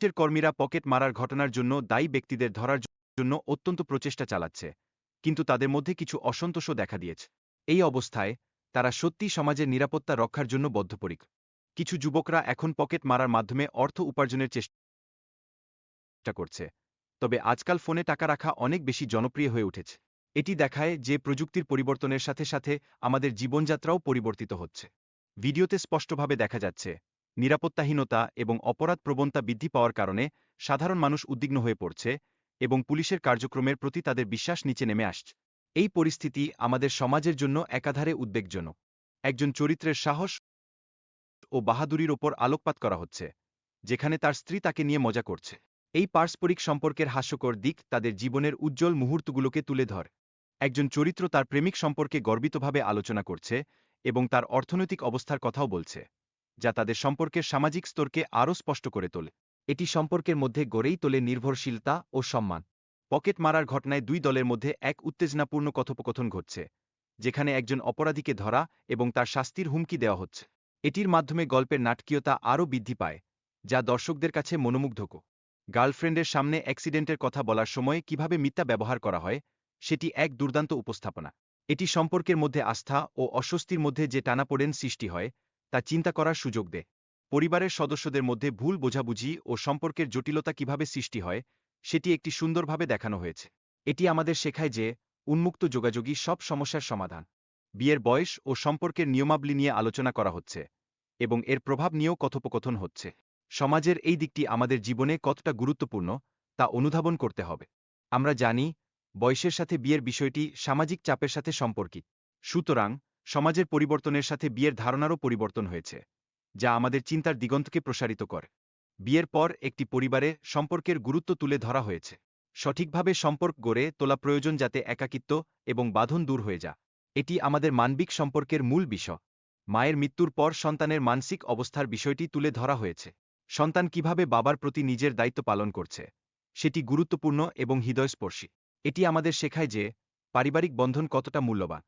পুলিশের কর্মীরা পকেট মারার ঘটনার জন্য দায়ী ব্যক্তিদের ধরার জন্য অত্যন্ত প্রচেষ্টা চালাচ্ছে, কিন্তু তাদের মধ্যে কিছু অসন্তোষও দেখা দিয়েছে। এই অবস্থায় তারা সত্যি সমাজের নিরাপত্তা রক্ষার জন্য বদ্ধপরিক। কিছু যুবকরা এখন পকেট মারার মাধ্যমে অর্থ উপার্জনের চেষ্টা করছে, তবে আজকাল ফোনে টাকা রাখা অনেক বেশি জনপ্রিয় হয়ে উঠেছে। এটি দেখায় যে প্রযুক্তির পরিবর্তনের সাথে সাথে আমাদের জীবনযাত্রাও পরিবর্তিত হচ্ছে। ভিডিওতে স্পষ্টভাবে দেখা যাচ্ছে নিরাপত্তাহীনতা এবং অপরাধ প্রবণতা বৃদ্ধি পাওয়ার কারণে সাধারণ মানুষ উদ্বিগ্ন হয়ে পড়ছে এবং পুলিশের কার্যক্রমের প্রতি তাদের বিশ্বাস নিচে নেমে আসছে। এই পরিস্থিতি আমাদের সমাজের জন্য একাধারে উদ্বেগজনক। একজন চরিত্রের সাহস ও বাহাদুরির ওপর আলোকপাত করা হচ্ছে, যেখানে তার স্ত্রী তাকে নিয়ে মজা করছে। এই পারস্পরিক সম্পর্কের হাস্যকর দিক তাদের জীবনের উজ্জ্বল মুহূর্তগুলোকে তুলে ধর। একজন চরিত্র তার প্রেমিক সম্পর্কে গর্বিতভাবে আলোচনা করছে এবং তার অর্থনৈতিক অবস্থার কথাও বলছে। যা তাদের সম্পর্কের সামাজিক স্তরকে আরও স্পষ্ট করে তোলে। এটি সম্পর্কের মধ্যে গড়েই তোলে নির্ভরশীলতা ও সম্মান। পকেট মারার ঘটনায় দুই দলের মধ্যে এক উত্তেজনাপূর্ণ কথোপকথন ঘটছে, যেখানে একজন অপরাধীকে ধরা এবং তার শাস্তির হুমকি দেওয়া হচ্ছে। এটির মাধ্যমে গল্পের নাটকীয়তা আরও বৃদ্ধি পায়, যা দর্শকদের কাছে মনোমুগ্ধক গার্লফ্রেন্ডের সামনে অ্যাক্সিডেন্টের কথা বলার সময় কীভাবে মিথ্যা ব্যবহার করা হয়, সেটি এক দুর্দান্ত উপস্থাপনা। এটি সম্পর্কের মধ্যে আস্থা ও অস্বস্তির মধ্যে যে টানাপোড়েন সৃষ্টি হয় তা চিন্তা করার সুযোগ দেয় পরিবারের সদস্যদের মধ্যে ভুল বোঝাবুঝি ও সম্পর্কের জটিলতা কীভাবে সৃষ্টি হয়, সেটি একটি সুন্দরভাবে দেখানো হয়েছে। এটি আমাদের শেখায় যে, উন্মুক্ত যোগাযোগই সব সমস্যার সমাধান। বিয়ের বয়স ও সম্পর্কের নিয়মাবলী নিয়ে আলোচনা করা হচ্ছে এবং এর প্রভাব নিয়েও কথোপকথন হচ্ছে। সমাজের এই দিকটি আমাদের জীবনে কতটা গুরুত্বপূর্ণ, তা অনুধাবন করতে হবে। আমরা জানি, বয়সের সাথে বিয়ের বিষয়টি সামাজিক চাপের সাথে সম্পর্কিত। সুতরাং সমাজের পরিবর্তনের সাথে বিয়ের ধারণারও পরিবর্তন হয়েছে, যা আমাদের চিন্তার দিগন্তকে প্রসারিত করে। বিয়ের পর একটি পরিবারে সম্পর্কের গুরুত্ব তুলে ধরা হয়েছে। সঠিকভাবে সম্পর্ক গড়ে তোলা প্রয়োজন যাতে একাকিত্ব এবং বাঁধন দূর হয়ে যা। এটি আমাদের মানবিক সম্পর্কের মূল বিষয়। মায়ের মৃত্যুর পর সন্তানের মানসিক অবস্থার বিষয়টি তুলে ধরা হয়েছে। সন্তান কীভাবে বাবার প্রতি নিজের দায়িত্ব পালন করছে, সেটি গুরুত্বপূর্ণ এবং হৃদয়স্পর্শী। এটি আমাদের শেখায় যে, পারিবারিক বন্ধন কতটা মূল্যবান।